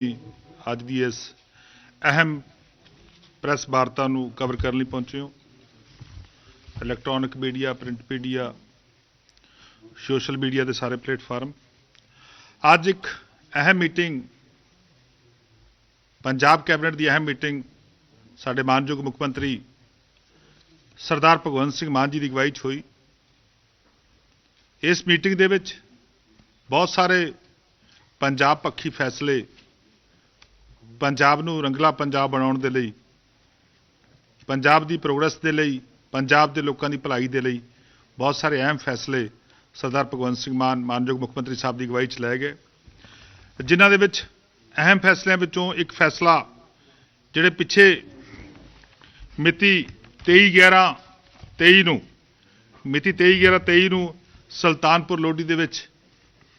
ਅੱਜ ਦੀ ਇਸ ਅਹਿਮ ਪ੍ਰੈਸ ਵਾਰਤਾ ਨੂੰ ਕਵਰ ਕਰਨ ਲਈ ਪਹੁੰਚੇ ਹੋ। Electronic media print media social media ਦੇ ਸਾਰੇ ਪਲੇਟਫਾਰਮ ਅੱਜ ਇੱਕ ਅਹਿਮ ਮੀਟਿੰਗ ਪੰਜਾਬ ਕੈਬਨਿਟ ਦੀ ਅਹਿਮ ਮੀਟਿੰਗ ਸਾਡੇ ਮਾਨਯੋਗ ਮੁੱਖ ਮੰਤਰੀ ਸਰਦਾਰ ਭਗਵੰਤ ਸਿੰਘ ਮਾਨ ਜੀ ਦੀ ਅਗਵਾਈ 'ਚ ਹੋਈ। ਇਸ ਮੀਟਿੰਗ ਦੇ ਵਿੱਚ ਬਹੁਤ ਸਾਰੇ ਪੰਜਾਬ ਪੱਖੀ ਫੈਸਲੇ ਪੰਜਾਬ ਨੂੰ ਰੰਗਲਾ ਪੰਜਾਬ ਬਣਾਉਣ ਦੇ ਲਈ, ਪੰਜਾਬ ਦੀ ਪ੍ਰੋਗਰੈਸ ਦੇ ਲਈ, ਪੰਜਾਬ ਦੇ ਲੋਕਾਂ ਦੀ ਭਲਾਈ ਦੇ ਲਈ ਬਹੁਤ ਸਾਰੇ ਅਹਿਮ ਫੈਸਲੇ ਸਰਦਾਰ ਭਗਵੰਤ ਸਿੰਘ ਮਾਨ, ਮਾਨਯੋਗ ਮੁੱਖ ਮੰਤਰੀ ਸਾਹਿਬ ਦੀ ਅਗਵਾਈ 'ਚ ਲਏ ਗਏ। ਜਿਨ੍ਹਾਂ ਦੇ ਵਿੱਚ ਅਹਿਮ ਫੈਸਲਿਆਂ ਵਿੱਚੋਂ ਇੱਕ ਫੈਸਲਾ ਜਿਹੜੇ ਪਿੱਛੇ ਮਿਤੀ 23/11/23 ਨੂੰ, ਮਿਤੀ 23/11/23 ਨੂੰ ਸੁਲਤਾਨਪੁਰ ਲੋਧੀ ਦੇ ਵਿੱਚ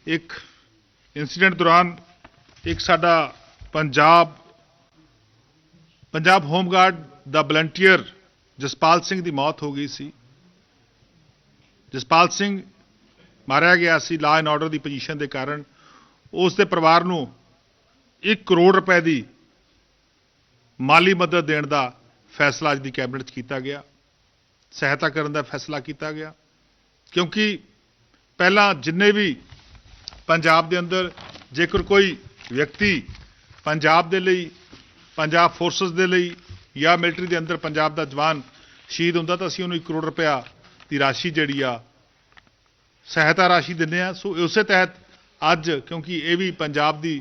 ਇੱਕ ਇਨਸੀਡੈਂਟ ਦੌਰਾਨ ਇੱਕ ਸਾਡਾ ਪੰਜਾਬ ਪੰਜਾਬ ਹੋਮਗਾਰਡ ਦਾ ਵਲੰਟੀਅਰ ਜਸਪਾਲ ਸਿੰਘ ਦੀ ਮੌਤ ਹੋ ਗਈ ਸੀ। ਜਸਪਾਲ ਸਿੰਘ ਮਾਰਿਆ ਗਿਆ ਸੀ law and order the position ਦੇ ਕਾਰਨ। ਉਸ ਦੇ ਪਰਿਵਾਰ ਨੂੰ 1 ਕਰੋੜ ਰੁਪਏ ਦੀ ਮਾਲੀ ਮਦਦ ਦੇਣ ਦਾ ਫੈਸਲਾ ਅੱਜ ਦੀ ਕੈਬਨਿਟ 'ਚ ਕੀਤਾ ਗਿਆ। ਸਹਾਇਤਾ ਕਰਨ ਦਾ ਫੈਸਲਾ ਕੀਤਾ ਗਿਆ। ਕਿਉਂਕਿ ਪਹਿਲਾਂ ਜਿੰਨੇ ਵੀ ਪੰਜਾਬ ਦੇ ਅੰਦਰ ਜੇਕਰ ਕੋਈ ਵਿਅਕਤੀ ਪੰਜਾਬ ਦੇ ਲਈ, ਪੰਜਾਬ ਫੋਰਸਸ ਦੇ ਲਈ ਜਾਂ ਮਿਲਟਰੀ ਦੇ ਅੰਦਰ ਪੰਜਾਬ ਦਾ ਜਵਾਨ ਸ਼ਹੀਦ ਹੁੰਦਾ ਤਾਂ ਅਸੀਂ ਉਹਨੂੰ 1 ਕਰੋੜ ਰੁਪਇਆ ਦੀ ਰਾਸ਼ੀ ਜਿਹੜੀ ਆ, ਸਹਾਇਤਾ ਰਾਸ਼ੀ ਦਿੰਦੇ ਆ ਸੋ ਉਸੇ ਤਹਿਤ ਅੱਜ ਕਿਉਂਕਿ ਇਹ ਵੀ ਪੰਜਾਬ ਦੀ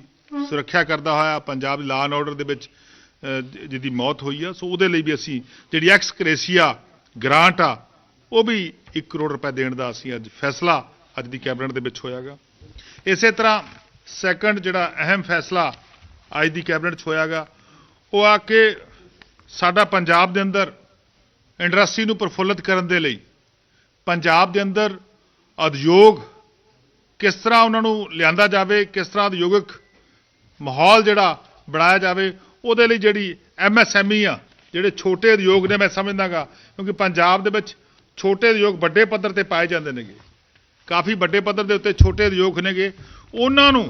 ਸੁਰੱਖਿਆ ਕਰਦਾ ਹੋਇਆ, ਪੰਜਾਬ ਦੀ ਲਾਅ ਐਂਡ ਆਰਡਰ ਦੇ ਵਿੱਚ ਜਿਹਦੀ ਮੌਤ ਹੋਈ ਆ। ਸੋ ਉਹਦੇ ਲਈ ਵੀ ਅਸੀਂ ਜਿਹੜੀ ਐਕਸ ਕਰੇਸੀਆ ਗ੍ਰਾਂਟ ਆ, ਉਹ ਵੀ 1 ਕਰੋੜ ਰੁਪਏ ਦੇਣ ਦਾ ਅਸੀਂ ਅੱਜ ਫੈਸਲਾ ਅੱਜ ਦੀ ਕੈਬਨਿਟ ਦੇ ਵਿੱਚ ਹੋਇਆਗਾ। ਇਸੇ ਤਰ੍ਹਾਂ ਸੈਕੰਡ ਜਿਹੜਾ ਅਹਿਮ ਫੈਸਲਾ ਅੱਜ ਦੀ ਕੈਬਨਿਟ 'ਚ ਹੋਇਆਗਾ। ਉਹ ਆ ਕੇ ਸਾਡਾ ਪੰਜਾਬ ਦੇ ਅੰਦਰ ਇੰਡਸਟਰੀ ਨੂੰ ਪ੍ਰਫੁੱਲਤ ਕਰਨ ਦੇ ਲਈ ਪੰਜਾਬ ਦੇ ਅੰਦਰ ਉਦਯੋਗ ਕਿਸ ਤਰ੍ਹਾਂ ਉਹਨਾਂ ਨੂੰ ਲਿਆਂਦਾ ਜਾਵੇ, ਕਿਸ ਤਰ੍ਹਾਂ ਉਦਯੋਗਿਕ ਮਾਹੌਲ ਜਿਹੜਾ ਬਣਾਇਆ ਜਾਵੇ, ਉਹਦੇ ਲਈ ਜਿਹੜੀ ਐਮਐਸਐਮਈ ਆ, ਜਿਹੜੇ ਛੋਟੇ ਉਦਯੋਗ ਨੇ, ਮੈਂ ਸਮਝਦਾਗਾ, ਕਿਉਂਕਿ ਪੰਜਾਬ ਦੇ ਵਿੱਚ ਛੋਟੇ ਉਦਯੋਗ ਵੱਡੇ ਪੱਧਰ ਤੇ ਪਾਏ ਜਾਂਦੇ ਨੇਗੇ। ਕਾਫੀ ਵੱਡੇ ਪੱਧਰ ਦੇ ਉੱਤੇ ਛੋਟੇ ਉਦਯੋਗ ਨੇਗੇ। ਉਹਨਾਂ ਨੂੰ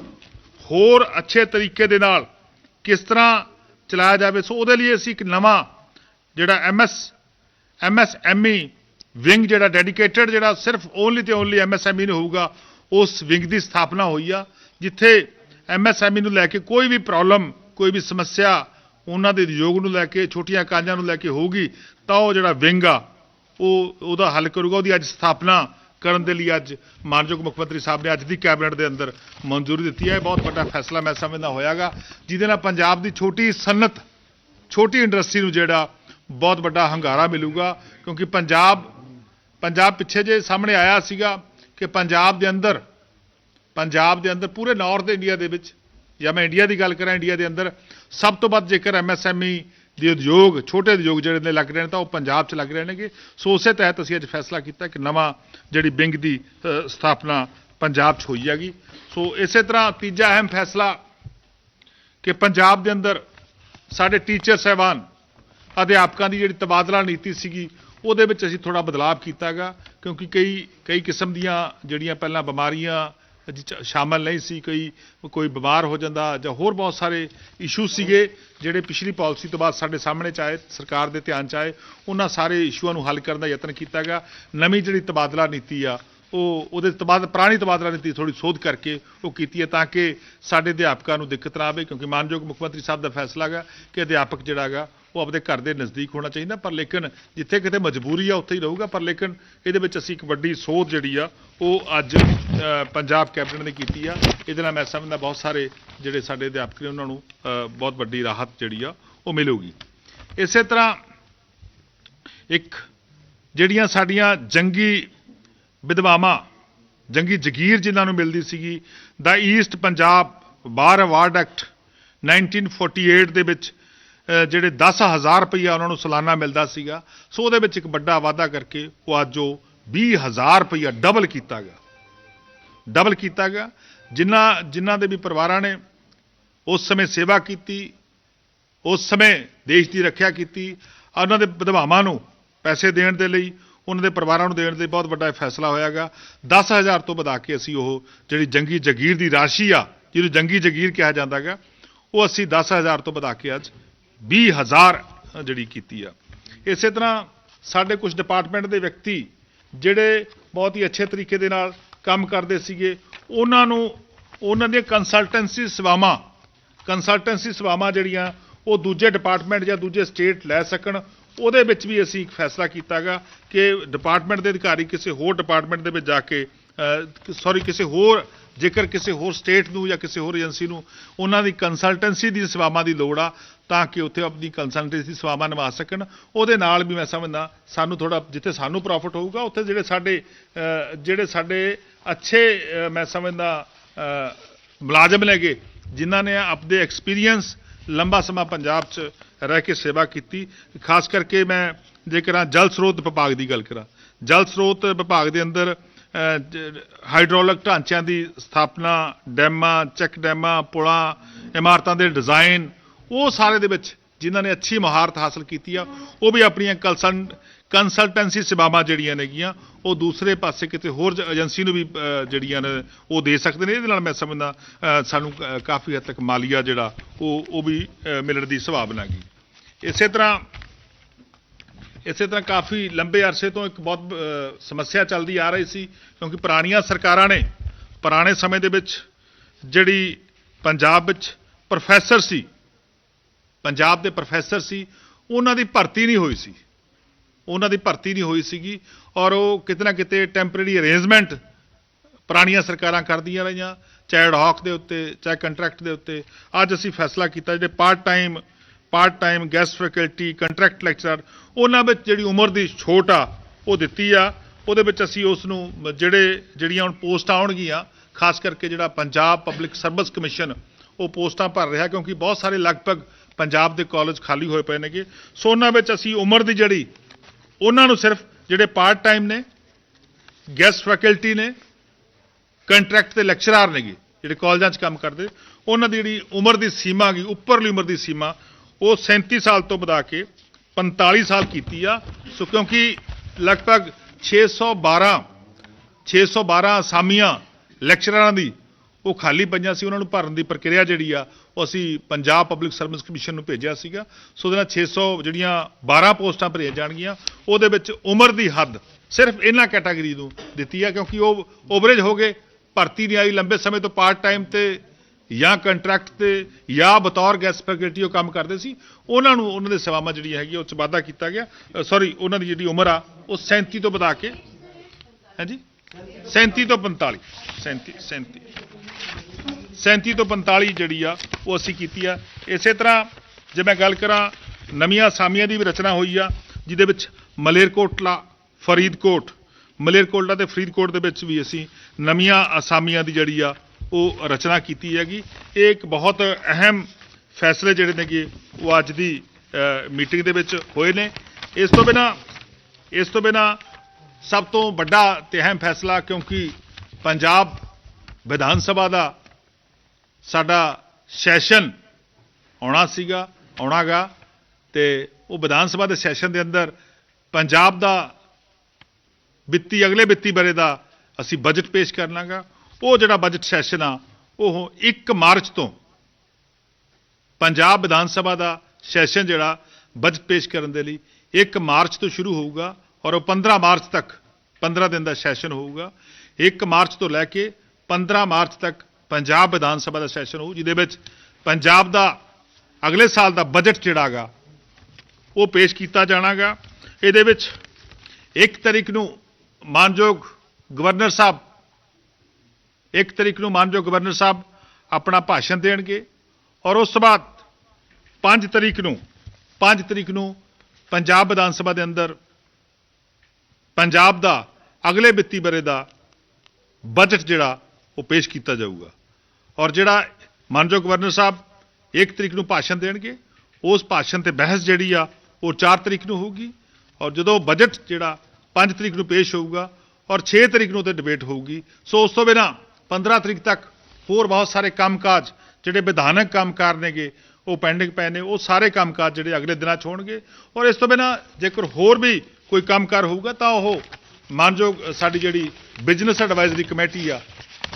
ਹੋਰ ਅੱਛੇ ਤਰੀਕੇ ਦੇ ਨਾਲ ਕਿਸ ਤਰ੍ਹਾਂ ਚਲਾਇਆ ਜਾਵੇ, ਸੋ ਉਹਦੇ ਲਈ ਅਸੀਂ ਇੱਕ ਨਵਾਂ ਜਿਹੜਾ ਐਮਐਸ ਐਮਐਸਐਮਈ ਵਿੰਗ ਜਿਹੜਾ ਡੈਡੀਕੇਟਡ ਜਿਹੜਾ ਸਿਰਫ ਓਨਲੀ ਤੇ ਓਨਲੀ ਐਮਐਸਐਮਈ ਨੂੰ ਹੋਊਗਾ, ਉਸ ਵਿੰਗ ਦੀ ਸਥਾਪਨਾ ਹੋਈ ਆ, ਜਿੱਥੇ ਐਮਐਸਐਮਈ ਨੂੰ ਲੈ ਕੇ ਕੋਈ ਵੀ ਪ੍ਰੋਬਲਮ ਕੋਈ ਵੀ ਸਮੱਸਿਆ ਉਹਨਾਂ ਦੇ ਉਦਯੋਗ ਨੂੰ ਲੈ ਕੇ, ਛੋਟੀਆਂ ਇਕਾਈਆਂ ਨੂੰ ਲੈ ਕੇ ਹੋਊਗੀ, ਤਾਂ ਉਹ ਜਿਹੜਾ ਵਿੰਗ ਆ, ਉਹ ਉਹਦਾ ਹੱਲ ਕਰੂਗਾ, ਉਹਦੀ ਅੱਜ ਸਥਾਪਨਾ ਕਰਨ ਦੇ ਲਈ ਅੱਜ ਮਾਨਯੋਗ ਮੁੱਖ ਮੰਤਰੀ ਸਾਹਿਬ ਨੇ ਅੱਜ ਦੀ ਕੈਬਨਿਟ ਦੇ ਅੰਦਰ ਮਨਜ਼ੂਰੀ ਦਿੱਤੀ ਹੈ। ਇਹ ਬਹੁਤ ਵੱਡਾ ਫੈਸਲਾ ਮੈਂ ਸਮਝਦਾ ਹੋਇਆਗਾ, ਜਿਹਦੇ ਨਾਲ ਪੰਜਾਬ ਦੀ ਛੋਟੀ ਸਨਅਤ, ਛੋਟੀ ਇੰਡਸਟਰੀ ਨੂੰ ਜਿਹੜਾ ਬਹੁਤ ਵੱਡਾ ਹੰਗਾਰਾ ਮਿਲੂਗਾ, ਕਿਉਂਕਿ ਪੰਜਾਬ ਪੰਜਾਬ ਪਿੱਛੇ ਜੇ ਸਾਹਮਣੇ ਆਇਆ ਸੀਗਾ ਕਿ ਪੰਜਾਬ ਦੇ ਅੰਦਰ, ਪੰਜਾਬ ਦੇ ਅੰਦਰ ਪੂਰੇ ਨਾਰਥ ਇੰਡੀਆ ਦੇ ਵਿੱਚ, ਜਾਂ ਮੈਂ ਇੰਡੀਆ ਦੀ ਗੱਲ ਕਰਾਂ ਇੰਡੀਆ ਦੇ ਅੰਦਰ ਸਭ ਤੋਂ ਵੱਧ ਜੇਕਰ ਐਮਐਸਐਮਈ ਦੇ ਉਦਯੋਗ, ਛੋਟੇ ਉਦਯੋਗ ਜਿਹੜੇ ਨੇ ਲੱਗ ਰਹੇ ਨੇ ਤਾਂ ਉਹ ਪੰਜਾਬ 'ਚ ਲੱਗ ਰਹੇ ਨੇਗੇ। ਸੋ ਉਸੇ ਤਹਿਤ ਅਸੀਂ ਅੱਜ ਫੈਸਲਾ ਕੀਤਾ ਕਿ ਨਵਾਂ ਜਿਹੜੀ ਵਿੰਗ ਦੀ ਸਥਾਪਨਾ ਪੰਜਾਬ 'ਚ ਹੋਈ ਹੈਗੀ। ਸੋ ਇਸੇ ਤਰ੍ਹਾਂ ਤੀਜਾ ਅਹਿਮ ਫੈਸਲਾ ਕਿ ਪੰਜਾਬ ਦੇ ਅੰਦਰ ਸਾਡੇ ਟੀਚਰ ਸਹਿਬਾਨ, ਅਧਿਆਪਕਾਂ ਦੀ ਜਿਹੜੀ ਤਬਾਦਲਾ ਨੀਤੀ ਸੀਗੀ, ਉਹਦੇ ਵਿੱਚ ਅਸੀਂ ਥੋੜਾ ਬਦਲਾਅ ਕੀਤਾਗਾ ਕਿਉਂਕਿ ਕਈ ਕਈ ਕਿਸਮ ਦੀਆਂ ਜਿਹੜੀਆਂ ਪਹਿਲਾਂ ਬਿਮਾਰੀਆਂ ਸ਼ਾਮਲ ਨਹੀਂ ਸੀ, ਕੋਈ ਕੋਈ ਬਿਮਾਰ ਹੋ ਜਾਂਦਾ ਜਾਂ ਹੋਰ ਬਹੁਤ ਸਾਰੇ ਇਸ਼ੂ ਸੀਗੇ ਜਿਹੜੇ ਪਿਛਲੀ ਪਾਲਿਸੀ ਤੋਂ ਬਾਅਦ ਸਾਡੇ ਸਾਹਮਣੇ ਚ ਆਏ, ਸਰਕਾਰ ਦੇ ਧਿਆਨ ਚ ਆਏ, ਉਹਨਾਂ ਸਾਰੇ ਇਸ਼ੂਆਂ ਨੂੰ ਹੱਲ ਕਰਨ ਦਾ ਯਤਨ ਕੀਤਾ ਗਿਆ ਨਵੀਂ ਜਿਹੜੀ ਤਬਾਦਲਾ ਨੀਤੀ ਆ, ਉਹ ਉਹਦੇ ਤਬਾਦ, ਪੁਰਾਣੀ ਤਬਾਦਲਾ ਨੀਤੀ ਥੋੜੀ ਸੋਧ ਕਰਕੇ ਉਹ ਕੀਤੀ ਹੈ ਤਾਂ ਕਿ ਸਾਡੇ ਅਧਿਆਪਕਾਂ ਨੂੰ ਦਿੱਕਤ ਨਾ ਆਵੇ, ਕਿਉਂਕਿ ਮਾਨਯੋਗ ਮੁੱਖ ਮੰਤਰੀ ਸਾਹਿਬ ਦਾ ਫੈਸਲਾ ਹੈਗਾ ਕਿ ਅਧਿਆਪਕ ਜਿਹੜਾ ਹੈਗਾ ਉਹ ਆਪਣੇ ਘਰ ਦੇ ਨਜ਼ਦੀਕ ਹੋਣਾ ਚਾਹੀਦਾ, ਪਰ ਲੇਕਿਨ ਜਿੱਥੇ ਕਿਤੇ ਮਜਬੂਰੀ ਆ, ਉੱਥੇ ਹੀ ਰਹੂਗਾ। ਪਰ ਲੇਕਿਨ ਇਹਦੇ ਵਿੱਚ ਅਸੀਂ ਇੱਕ ਵੱਡੀ ਸੋਧ ਜਿਹੜੀ ਆ, ਉਹ ਅੱਜ ਪੰਜਾਬ ਕੈਬਨਿਟ ਨੇ ਕੀਤੀ ਆ। ਇਹਦੇ ਨਾਲ ਮੈਂ ਸਮਝਦਾ ਬਹੁਤ ਸਾਰੇ ਜਿਹੜੇ ਸਾਡੇ ਅਧਿਆਪਕ ਨੇ, ਉਹਨਾਂ ਨੂੰ ਬਹੁਤ ਵੱਡੀ ਰਾਹਤ ਜਿਹੜੀ ਆ, ਉਹ ਮਿਲੂਗੀ। ਇਸੇ ਤਰ੍ਹਾਂ ਇੱਕ ਜਿਹੜੀਆਂ ਸਾਡੀਆਂ ਜੰਗੀ ਵਿਧਵਾਵਾਂ, ਜੰਗੀ ਜਗੀਰ ਜਿਨ੍ਹਾਂ ਨੂੰ ਮਿਲਦੀ ਸੀਗੀ, ਦਾ East Punjab bar award act 1948 ਦੇ ਵਿੱਚ ਜਿਹੜੇ 10000 ਰੁਪਈਆ ਉਹਨਾਂ ਨੂੰ ਸਾਲਾਨਾ ਮਿਲਦਾ ਸੀਗਾ, ਸੋ ਉਹਦੇ ਵਿੱਚ ਇੱਕ ਵੱਡਾ ਵਾਅਦਾ ਕਰਕੇ ਉਹ ਅੱਜ ਉਹ 20000 ਰੁਪਈਆ ਡਬਲ ਕੀਤਾ ਗਿਆ। ਡਬਲ ਕੀਤਾ ਗਿਆ। ਜਿਨ੍ਹਾਂ ਜਿਨ੍ਹਾਂ ਦੇ ਵੀ ਪਰਿਵਾਰਾਂ ਨੇ ਉਸ ਸਮੇਂ ਸੇਵਾ ਕੀਤੀ, ਉਸ ਸਮੇਂ ਦੇਸ਼ ਦੀ ਰੱਖਿਆ ਕੀਤੀ ਉਹਨਾਂ ਦੇ ਵਿਧਵਾਵਾਂ ਨੂੰ ਪੈਸੇ ਦੇਣ ਦੇ ਲਈ, ਉਹਨਾਂ ਦੇ ਪਰਿਵਾਰਾਂ ਨੂੰ ਦੇਣ ਦੇ ਬਹੁਤ ਵੱਡਾ ਇਹ ਫੈਸਲਾ ਹੋਇਆਗਾ 10000 ਤੋਂ ਵਧਾ ਕੇ ਅਸੀਂ ਉਹ ਜਿਹੜੀ ਜੰਗੀ ਜਗੀਰ ਦੀ ਰਾਸ਼ੀ ਆ, ਜਿਹਨੂੰ ਜੰਗੀ ਜਗੀਰ ਕਿਹਾ ਜਾਂਦਾਗਾ ਉਹ ਅਸੀਂ 10000 ਤੋਂ ਵਧਾ ਕੇ ਅੱਜ 20000 ਜਿਹੜੀ ਕੀਤੀ ਆ। ਇਸੇ ਤਰ੍ਹਾਂ ਸਾਡੇ ਕੁਝ ਡਿਪਾਰਟਮੈਂਟ ਦੇ ਵਿਅਕਤੀ ਜਿਹੜੇ ਬਹੁਤ ਹੀ ਅੱਛੇ ਤਰੀਕੇ ਦੇ ਨਾਲ ਕੰਮ ਕਰਦੇ ਸੀਗੇ, ਉਹਨਾਂ ਨੂੰ, ਉਹਨਾਂ ਦੀਆਂ ਕੰਸਲਟੈਂਸੀ ਸੇਵਾਵਾਂ ਕੰਸਲਟੈਂਸੀ ਸੇਵਾਵਾਂ ਜਿਹੜੀਆਂ, ਉਹ ਦੂਜੇ ਡਿਪਾਰਟਮੈਂਟ ਜਾਂ ਦੂਜੇ ਸਟੇਟ ਲੈ ਸਕਣ, ਉਹਦੇ ਵਿੱਚ ਵੀ ਅਸੀਂ ਇੱਕ ਫੈਸਲਾ ਕੀਤਾਗਾ ਕਿ ਡਿਪਾਰਟਮੈਂਟ ਦੇ ਅਧਿਕਾਰੀ ਕਿਸੇ ਹੋਰ ਡਿਪਾਰਟਮੈਂਟ ਦੇ ਵਿੱਚ ਜਾ ਕੇ ਸੌਰੀ ਕਿਸੇ ਹੋਰ, ਜੇਕਰ ਕਿਸੇ ਹੋਰ ਸਟੇਟ ਨੂੰ ਜਾਂ ਕਿਸੇ ਹੋਰ ਏਜੰਸੀ ਨੂੰ ਉਹਨਾਂ ਦੀ ਕੰਸਲਟੈਂਸੀ ਦੀ ਸੇਵਾਵਾਂ ਦੀ ਲੋੜ ਆ ਤਾਂ ਕਿ ਉੱਥੇ ਆਪਣੀ ਕੰਸਲਟੈਂਸੀ ਸੇਵਾਵਾਂ ਨਿਭਾ ਸਕਣ। ਉਹਦੇ ਨਾਲ ਵੀ ਮੈਂ ਸਮਝਦਾ, ਸਾਨੂੰ ਥੋੜਾ ਜਿੱਥੇ ਸਾਨੂੰ ਪ੍ਰੋਫਿਟ ਹੋਊਗਾ, ਉੱਥੇ ਜਿਹੜੇ ਸਾਡੇ ਜਿਹੜੇ ਸਾਡੇ ਅੱਛੇ ਮੈਂ ਸਮਝਦਾ ਮੁਲਾਜ਼ਮ ਨੇਗੇ, ਜਿਨ੍ਹਾਂ ਨੇ ਆਪਦੇ ਐਕਸਪੀਰੀਅੰਸ ਲੰਬਾ ਸਮਾਂ ਪੰਜਾਬ 'ਚ ਰਹਿ ਕੇ ਸੇਵਾ ਕੀਤੀ। ਖਾਸ ਕਰਕੇ ਮੈਂ ਜੇਕਰ ਜਲ ਸਰੋਤ ਵਿਭਾਗ ਦੀ ਗੱਲ ਕਰਾਂ। ਜਲ ਸਰੋਤ ਵਿਭਾਗ ਦੇ ਅੰਦਰ ਹਾਈਡਰੋਲਿਕ ਢਾਂਚਿਆਂ ਦੀ ਸਥਾਪਨਾ, ਡੈਮਾਂ ਚੈੱਕ ਡੈਮਾਂ, ਪੁਲਾਂ, ਇਮਾਰਤਾਂ ਦੇ ਡਿਜ਼ਾਈਨ ਉਹ ਸਾਰੇ ਦੇ ਵਿੱਚ ਜਿਨ੍ਹਾਂ ਨੇ ਅੱਛੀ ਮਹਾਰਤ ਹਾਸਲ ਕੀਤੀ ਆ, ਉਹ ਵੀ ਆਪਣੀਆਂ ਕਨਸਲ ਕੰਸਲਟੈਂਸੀ ਸੇਵਾਵਾਂ ਜਿਹੜੀਆਂ ਨੇਗੀਆਂ, ਉਹ ਦੂਸਰੇ ਪਾਸੇ ਕਿਤੇ ਹੋਰ ਜ- ਏਜੰਸੀ ਨੂੰ ਵੀ ਜਿਹੜੀਆਂ ਨੇ, ਉਹ ਦੇ ਸਕਦੇ ਨੇ। ਇਹਦੇ ਨਾਲ ਮੈਂ ਸਮਝਦਾ ਸਾਨੂੰ ਕਾਫੀ ਹੱਦ ਤੱਕ ਮਾਲੀਆ ਜਿਹੜਾ, ਉਹ ਉਹ ਵੀ ਮਿਲਣ ਦੀ ਸੰਭਾਵਨਾ ਹੈਗੀ ਇਸੇ ਤਰ੍ਹਾਂ ਇਸੇ ਤਰ੍ਹਾਂ ਕਾਫੀ ਲੰਬੇ ਅਰਸੇ ਤੋਂ ਇੱਕ ਬਹੁਤ ਸਮੱਸਿਆ ਚੱਲਦੀ ਆ ਰਹੀ ਸੀ, ਕਿਉਂਕਿ ਪੁਰਾਣੀਆਂ ਸਰਕਾਰਾਂ ਨੇ, ਪੁਰਾਣੇ ਸਮੇਂ ਦੇ ਵਿੱਚ ਜਿਹੜੀ ਪੰਜਾਬ ਵਿੱਚ ਪ੍ਰੋਫੈਸਰ ਸੀ ਪੰਜਾਬ ਦੇ ਪ੍ਰੋਫੈਸਰ ਸੀ, ਉਹਨਾਂ ਦੀ ਭਰਤੀ ਨਹੀਂ ਹੋਈ ਸੀ। ਉਹਨਾਂ ਦੀ ਭਰਤੀ ਨਹੀਂ ਹੋਈ ਸੀਗੀ ਔਰ ਉਹ ਕਿਤੇ ਨਾ ਕਿਤੇ ਟੈਂਪਰੇਰੀ ਅਰੇਂਜਮੈਂਟ ਪੁਰਾਣੀਆਂ ਸਰਕਾਰਾਂ ਕਰਦੀਆਂ ਰਹੀਆਂ ਚਾਹੇ ਐਡਹੌਕ ਦੇ ਉੱਤੇ, ਚਾਹੇ ਕੰਟਰੈਕਟ ਦੇ ਉੱਤੇ। ਅੱਜ ਅਸੀਂ ਫੈਸਲਾ ਕੀਤਾ ਜਿਹੜੇ part time part time guest faculty contract lecture ਉਹਨਾਂ ਵਿੱਚ ਜਿਹੜੀ ਉਮਰ ਦੀ ਛੋਟ ਆ, ਉਹ ਦਿੱਤੀ ਆ। ਉਹਦੇ ਵਿੱਚ ਅਸੀਂ ਉਸ ਨੂੰ ਜਿਹੜੇ, ਜਿਹੜੀਆਂ ਹੁਣ ਪੋਸਟਾਂ ਆਉਣਗੀਆਂ, ਖਾਸ ਕਰਕੇ ਜਿਹੜਾ ਪੰਜਾਬ ਪਬਲਿਕ ਸਰਵਿਸ ਕਮਿਸ਼ਨ ਉਹ ਪੋਸਟਾਂ ਭਰ ਰਿਹਾ ਕਿਉਂਕਿ ਬਹੁਤ ਸਾਰੇ ਲਗਭਗ ਪੰਜਾਬ ਦੇ ਕਾਲਜ ਖਾਲੀ ਹੋਏ ਪਏ ਨੇਗੇ। ਸੋ ਉਹਨਾਂ ਵਿੱਚ ਅਸੀਂ ਉਮਰ ਦੀ ਜਿਹੜੀ, ਉਹਨਾਂ ਨੂੰ ਸਿਰਫ ਜਿਹੜੇ ਪਾਰਟ ਟਾਈਮ ਨੇ ਗੈਸਟ ਫੈਕਲਟੀ ਨੇ ਕੰਟਰੈਕਟ ਤੇ ਲੈਕਚਰਰ ਨੇਗੇ, ਜਿਹੜੇ ਕਾਲਜਾਂ 'ਚ ਕੰਮ ਕਰਦੇ। ਉਹਨਾਂ ਦੀ ਜਿਹੜੀ ਉਮਰ ਦੀ ਸੀਮਾ ਗਈ ਉੱਪਰਲੀ ਉਮਰ ਦੀ ਸੀਮਾ, ਉਹ 37 ਸਾਲ ਤੋਂ ਵਧਾ ਕੇ 45 ਸਾਲ ਕੀਤੀ ਆ। ਸੋ ਕਿਉਂਕਿ ਲਗਭਗ 612 612 ਅਸਾਮੀਆਂ ਲੈਕਚਰਰਾਂ ਦੀ ਉਹ ਖਾਲੀ ਪਈਆਂ ਸੀ, ਉਹਨਾਂ ਨੂੰ ਭਰਨ ਦੀ ਪ੍ਰਕਿਰਿਆ ਜਿਹੜੀ ਆ, ਉਹ ਅਸੀਂ ਪੰਜਾਬ ਪਬਲਿਕ ਸਰਵਿਸ ਕਮਿਸ਼ਨ ਨੂੰ ਭੇਜਿਆ ਸੀਗਾ। ਸੋ ਉਹਦੇ ਨਾਲ 600 ਜਿਹੜੀਆਂ 12 ਪੋਸਟਾਂ ਭਰੀਆਂ ਜਾਣਗੀਆਂ, ਉਹਦੇ ਵਿੱਚ ਉਮਰ ਦੀ ਹੱਦ ਸਿਰਫ ਇਹਨਾਂ ਕੈਟਾਗਰੀ ਨੂੰ ਦਿੱਤੀ ਆ, ਕਿਉਂਕਿ ਉਹ ਓਵਰੇਜ ਹੋ ਗਏ, ਭਰਤੀ ਨਹੀਂ ਆਈ, ਲੰਬੇ ਸਮੇਂ ਤੋਂ ਪਾਰਟ ਟਾਈਮ ਤੇ ਜਾਂ ਕੰਟਰੈਕਟ ਤੇ ਜਾਂ ਬਤੌਰ ਗੈਸ ਫੈਕਲਟੀ ਉਹ ਕੰਮ ਕਰਦੇ ਸੀ। ਉਹਨਾਂ ਨੂੰ, ਉਹਨਾਂ ਦੇ ਸੇਵਾਵਾਂ ਜਿਹੜੀ ਹੈਗੀ ਉਹ ਚ ਵਾਧਾ ਕੀਤਾ ਗਿਆ। ਸੌਰੀ ਉਹਨਾਂ ਦੀ ਜਿਹੜੀ ਉਮਰ ਆ, ਉਹ 37 ਤੋਂ ਵਧਾ ਕੇ, ਹਾਂਜੀ? 37 ਤੋਂ 45 37 37 37 ਤੋਂ 45 ਜਿਹੜੀ ਆ, ਉਹ ਅਸੀਂ ਕੀਤੀ ਆ। ਇਸੇ ਤਰ੍ਹਾਂ ਜੇ ਮੈਂ ਗੱਲ ਕਰਾਂ, ਨਵੀਆਂ ਅਸਾਮੀਆਂ ਦੀ ਵੀ ਰਚਨਾ ਹੋਈ ਆ, ਜਿਹਦੇ ਵਿੱਚ ਮਲੇਰਕੋਟਲਾ, ਫਰੀਦਕੋਟ, ਮਲੇਰਕੋਟਲਾ ਤੇ ਫਰੀਦਕੋਟ ਦੇ ਵਿੱਚ ਵੀ ਅਸੀਂ ਨਵੀਆਂ ਅਸਾਮੀਆਂ ਦੀ ਜਿਹੜੀ ਆ, ਉਹ ਰਚਨਾ ਕੀਤੀ ਹੈਗੀ। ਇਹ ਇੱਕ ਬਹੁਤ ਅਹਿਮ ਫੈਸਲੇ ਜਿਹੜੇ ਨੇਗੇ, ਉਹ ਅੱਜ ਦੀ ਮੀਟਿੰਗ ਦੇ ਵਿੱਚ ਹੋਏ ਨੇ। ਇਸ ਤੋਂ ਬਿਨਾ, ਇਸ ਤੋਂ ਬਿਨਾ ਸਭ ਤੋਂ ਵੱਡਾ ਤੇ ਅਹਿਮ ਫੈਸਲਾ, ਕਿਉਂਕਿ ਪੰਜਾਬ ਵਿਧਾਨ ਸਭਾ ਦਾ ਸਾਡਾ ਸੈਸ਼ਨ ਆਉਣਾ ਸੀਗਾ, ਆਉਣਾਗਾ ਤੇ ਉਹ ਵਿਧਾਨ ਸਭਾ ਦੇ ਸੈਸ਼ਨ ਦੇ ਅੰਦਰ ਪੰਜਾਬ ਦਾ ਵਿੱਤੀ, ਅਗਲੇ ਵਿੱਤੀ ਬਰੇ ਦਾ ਅਸੀਂ ਬਜਟ ਪੇਸ਼ ਕਰਨਾਗਾ। ਉਹ ਜਿਹੜਾ ਬਜਟ ਸੈਸ਼ਨ ਆ, ਉਹ 1 ਮਾਰਚ ਤੋਂ ਪੰਜਾਬ ਵਿਧਾਨ ਸਭਾ ਦਾ ਸੈਸ਼ਨ ਜਿਹੜਾ ਬਜਟ ਪੇਸ਼ ਕਰਨ ਦੇ ਲਈ 1 ਮਾਰਚ ਤੋਂ ਸ਼ੁਰੂ ਹੋਊਗਾ ਔਰ ਉਹ 15 ਮਾਰਚ ਤੱਕ 15 ਦਿਨ ਦਾ ਸੈਸ਼ਨ ਹੋਊਗਾ। 1 ਮਾਰਚ ਤੋਂ ਲੈ ਕੇ 15 ਮਾਰਚ ਤੱਕ ਪੰਜਾਬ ਵਿਧਾਨ ਸਭਾ ਦਾ ਸੈਸ਼ਨ ਹੋਊ, ਜਿਹਦੇ ਵਿੱਚ ਪੰਜਾਬ ਦਾ ਅਗਲੇ ਸਾਲ ਦਾ ਬਜਟ ਜਿਹੜਾਗਾ ਉਹ ਪੇਸ਼ ਕੀਤਾ ਜਾਣਾਗਾ। ਇਹਦੇ ਵਿੱਚ ਇੱਕ ਤਰੀਕ ਨੂੰ ਮਾਨਯੋਗ ਗਵਰਨਰ ਸਾਹਿਬ, ਇੱਕ ਤਰੀਕ ਨੂੰ ਮਾਨਯੋਗ ਗਵਰਨਰ ਸਾਹਿਬ ਆਪਣਾ ਭਾਸ਼ਣ ਦੇਣਗੇ ਔਰ ਉਸ ਤੋਂ ਬਾਅਦ 5 ਤਰੀਕ ਨੂੰ 5 ਤਰੀਕ ਨੂੰ ਪੰਜਾਬ ਵਿਧਾਨ ਸਭਾ ਦੇ ਅੰਦਰ ਪੰਜਾਬ ਦਾ ਅਗਲੇ ਵਿੱਤੀ ਬਰੇ ਦਾ ਬਜਟ ਜਿਹੜਾ ਉਹ ਪੇਸ਼ ਕੀਤਾ ਜਾਊਗਾ। ਔਰ ਜਿਹੜਾ ਮਾਨਯੋਗ ਗਵਰਨਰ ਸਾਹਿਬ 1 ਤਰੀਕ ਨੂੰ ਭਾਸ਼ਣ ਦੇਣਗੇ, ਉਸ ਭਾਸ਼ਣ ਤੇ ਬਹਿਸ ਜਿਹੜੀ ਆ, ਉਹ 4 ਤਰੀਕ ਨੂੰ ਹੋਊਗੀ। ਔਰ ਜਦੋਂ ਬਜਟ ਜਿਹੜਾ 5 ਤਰੀਕ ਨੂੰ ਪੇਸ਼ ਹੋਊਗਾ ਔਰ 6 ਤਰੀਕ ਨੂੰ ਤੇ ਡਿਬੇਟ ਹੋਊਗੀ, ਸੋ ਉਸ ਤੋਂ ਬਿਨਾ 15 ਤਰੀਕ ਤੱਕ ਹੋਰ ਬਹੁਤ ਸਾਰੇ ਕੰਮਕਾਜ ਜਿਹੜੇ ਵਿਧਾਨਕ ਕੰਮਕਾਰ ਨੇਗੇ, ਉਹ ਪੈਂਡਿੰਗ ਪਏ ਨੇ, ਉਹ ਸਾਰੇ ਕੰਮਕਾਜ ਜਿਹੜੇ ਅਗਲੇ ਦਿਨਾਂ 'ਚ ਹੋਣਗੇ। ਔਰ ਇਸ ਤੋਂ ਬਿਨਾ ਜੇਕਰ ਹੋਰ ਵੀ ਕੋਈ ਕੰਮਕਾਰ ਹੋਊਗਾ, ਤਾਂ ਉਹ ਮਾਨਯੋਗ ਸਾਡੀ ਜਿਹੜੀ ਬਿਜ਼ਨਸ ਐਡਵਾਈਜ਼ਰੀ ਕਮੇਟੀ ਆ